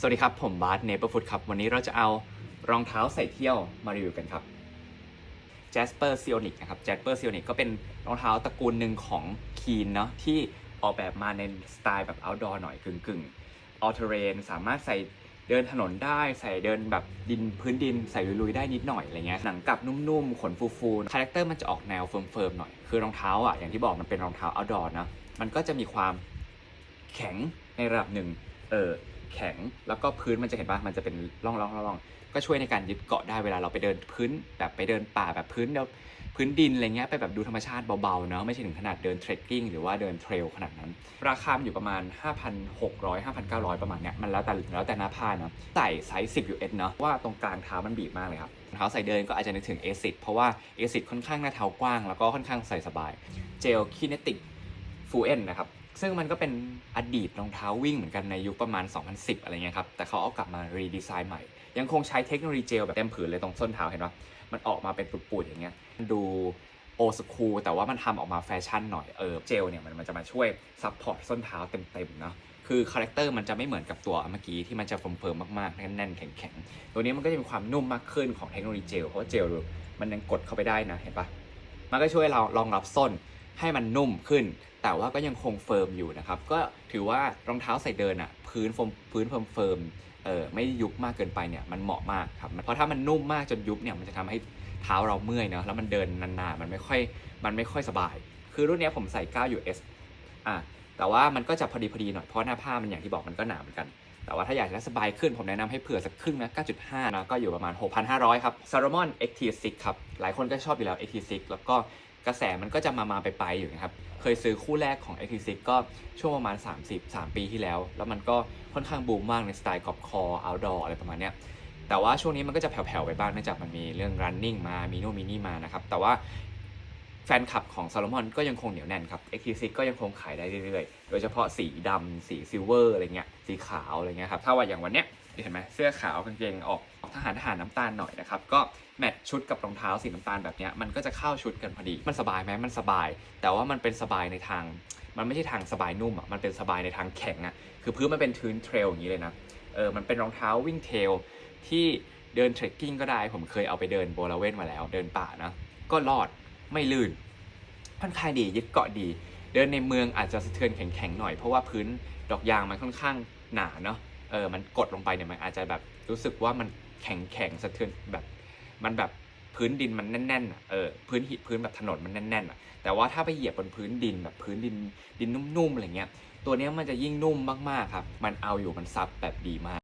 สวัสดีครับ ผมบาสเนเปอร์ฟุตครับ วันนี้เราจะเอารองเท้าใส่เที่ยวมารีวิวกันครับ Jasper s i o n i c นะครับ Jasper s i o n i c ก็เป็นรองเท้าตระกูลหนึ่งของ Keen เนาะที่ออกแบบมาในสไตล์แบบ outdoor หน่อยกึ่งกึ่ง all terrain สามารถใส่เดินถนนได้ใส่เดินแบบดินพื้นดินใส่ลุยๆได้นิดหน่อยอะไรเงี้ยหนังกลับนุ่มๆ ขนฟูๆคาแรคเตอร์มันจะออกแนวเฟิร์มๆหน่อยคือรองเท้าอะอย่างที่บอกมันเป็นรองเท้า outdoor นะมันก็จะมีความแข็งในระดับหนึ่งเออ แข็ง แล้วก็พื้นมันจะเห็นป่ะมันจะเป็นร่องร่องร่องก็ช่วยในการยึดเกาะได้เวลาเราไปเดินพื้นแบบไปเดินป่าแบบพื้นแล้วพื้นดินอะไรเงี้ยไปแบบดูธรรมชาติเบาๆเนาะไม่ใช่ถึงขนาดเดินเทรคกิ้งหรือว่าเดินเทรลขนาดนั้น ราคาอยู่ประมาณ 5,600 5,900 ประมาณเนี้ยมันแล้วแต่แล้วแต่หน้าผ้าเนาะใส่ไซส์10 US เนาะว่าตรงกลางเท้ามันบีบมากเลยครับเท้าใส่เดินก็อาจจะนึกถึง a s i c เพราะว่า a s i c ค่อนข้างหน้าเท้ากว้าง แล้วก็ค่อนข้างใส่สบายเจลคินติกฟูเอนนะครับ ซึ่งมันก็เป็นอดีตรองเท้าวิ่งเหมือนกันในยุคประมาณ 2010 อะไรเงี้ยครับ แต่เขาเอากลับมารีดีไซน์ใหม่ ยังคงใช้เทคโนโลยีเจลแบบเต็มผืนเลยตรงส้นเท้าเห็นปะมันออกมาเป็นปูดๆอย่างเงี้ย ดูโอสคูลแต่ว่ามันทำออกมาแฟชั่นหน่อยเออเจลเนี่ยมันมันจะมาช่วยซัพพอร์ตส้นเท้าเต็มๆเนาะคือคาแรคเตอร์มันจะไม่เหมือนกับตัวเมื่อกี้ที่มันจะเฟิร์มๆมากๆ แน่นๆแข็งๆ ตัวนี้มันก็จะมีความนุ่มมากขึ้นของเทคโนโลยีเจลเพราะว่าเจลมันยังกดเข้าไปได้นะเห็นปะมันก็ช่วยเรารองรับส้น ให้มันนุ่มขึ้น แต่ว่าก็ยังคงเฟิร์มอยู่นะครับ ก็ถือว่ารองเท้าใส่เดินอะพื้นฟมพื้นเฟิร์มเฟิร์มเออไม่ยุบมากเกินไปเนี่ยมันเหมาะมากครับเพราะถ้ามันนุ่มมากจนยุบเนี่ยมันจะทำให้เท้าเราเมื่อยเนาะแล้วมันเดินนานๆมันไม่ค่อยมันไม่ค่อยสบาย คือรุ่นนี้ผมใส่9 US อะแต่ว่ามันก็จะพอดีพอดีหน่อยเพราะหน้าผ้ามันอย่างที่บอกมันก็หนาเหมือนกัน แต่ว่าถ้าอยากจะสบายขึ้นผมแนะนำให้เผื่อสักครึ่งนะ 9.5 นะ ก็อยู่ประมาณ 6,500 ครับ Salomon XT6 ครับ หลายคนก็ชอบอยู่แล้ว XT6 แล้วก็ กระแสมันก็จะมามาไปไปอยู่นะครับ เคยซื้อคู่แรกของ XT6 ก็ช่วงประมาณ 30 3 ปีที่แล้ว แล้วมันก็ค่อนข้างบูมมากในสไตล์กอล์ฟคอร์ outdoor อะไรประมาณเนี้ยแต่ว่าช่วงนี้มันก็จะแผ่วๆไปบ้างเนื่องจากมันมีเรื่อง running มา มีโน่นมีนี่มานะครับ แต่ว่าแฟนคลับของ Salomon ก็ยังคงเหนียวแน่นครับ XT6 ก็ยังคงขายได้เรื่อยๆ โดยเฉพาะสีดำสีซิลเวอร์อะไรเงี้ย สีขาวอะไรเงี้ยครับ ถ้าว่าอย่างวันเนี้ยเห็นไหมเสื้อขาวกางเกงออก ทหารทหารน้ำตาลหน่อยนะครับ ก็แมทชุดกับรองเท้าสีน้ำตาลแบบนี้มันก็จะเข้าชุดกันพอดี มันสบายไหมมันสบาย แต่ว่ามันเป็นสบายในทาง มันไม่ใช่ทางสบายนุ่มอะ มันเป็นสบายในทางแข็งอะ คือพื้นมันเป็นทืนเทรลอย่างนี้เลยนะ เออ มันเป็นรองเท้าวิ่งเทรลที่เดินเทรคกิ้งก็ได้ ผมเคยเอาไปเดินโบลาเวนมาแล้ว เดินป่านะ ก็รอด ไม่ลื่นค่อนข้างดี ยึดเกาะดี เดินในเมืองอาจจะสะเทือนแข็งๆหน่อย เพราะว่าพื้นดอกยางมันค่อนข้างหนาเนาะ เออ มันกดลงไปเนี่ยมันอาจจะแบบรู้สึกว่ามัน แข็งแข็งสะเทือนแบบ มันแบบพื้นดินมันแน่นๆอะเออพื้นหิพื้นแบบถนนมันแน่นๆอะแต่ว่าถ้าไปเหยียบบนพื้นดินแบบพื้นดินดินนุ่มๆอะไรเงี้ยตัวเนี้ยมันจะยิ่งนุ่มมากๆครับ มันเอาอยู่มันซับแบบดีมาก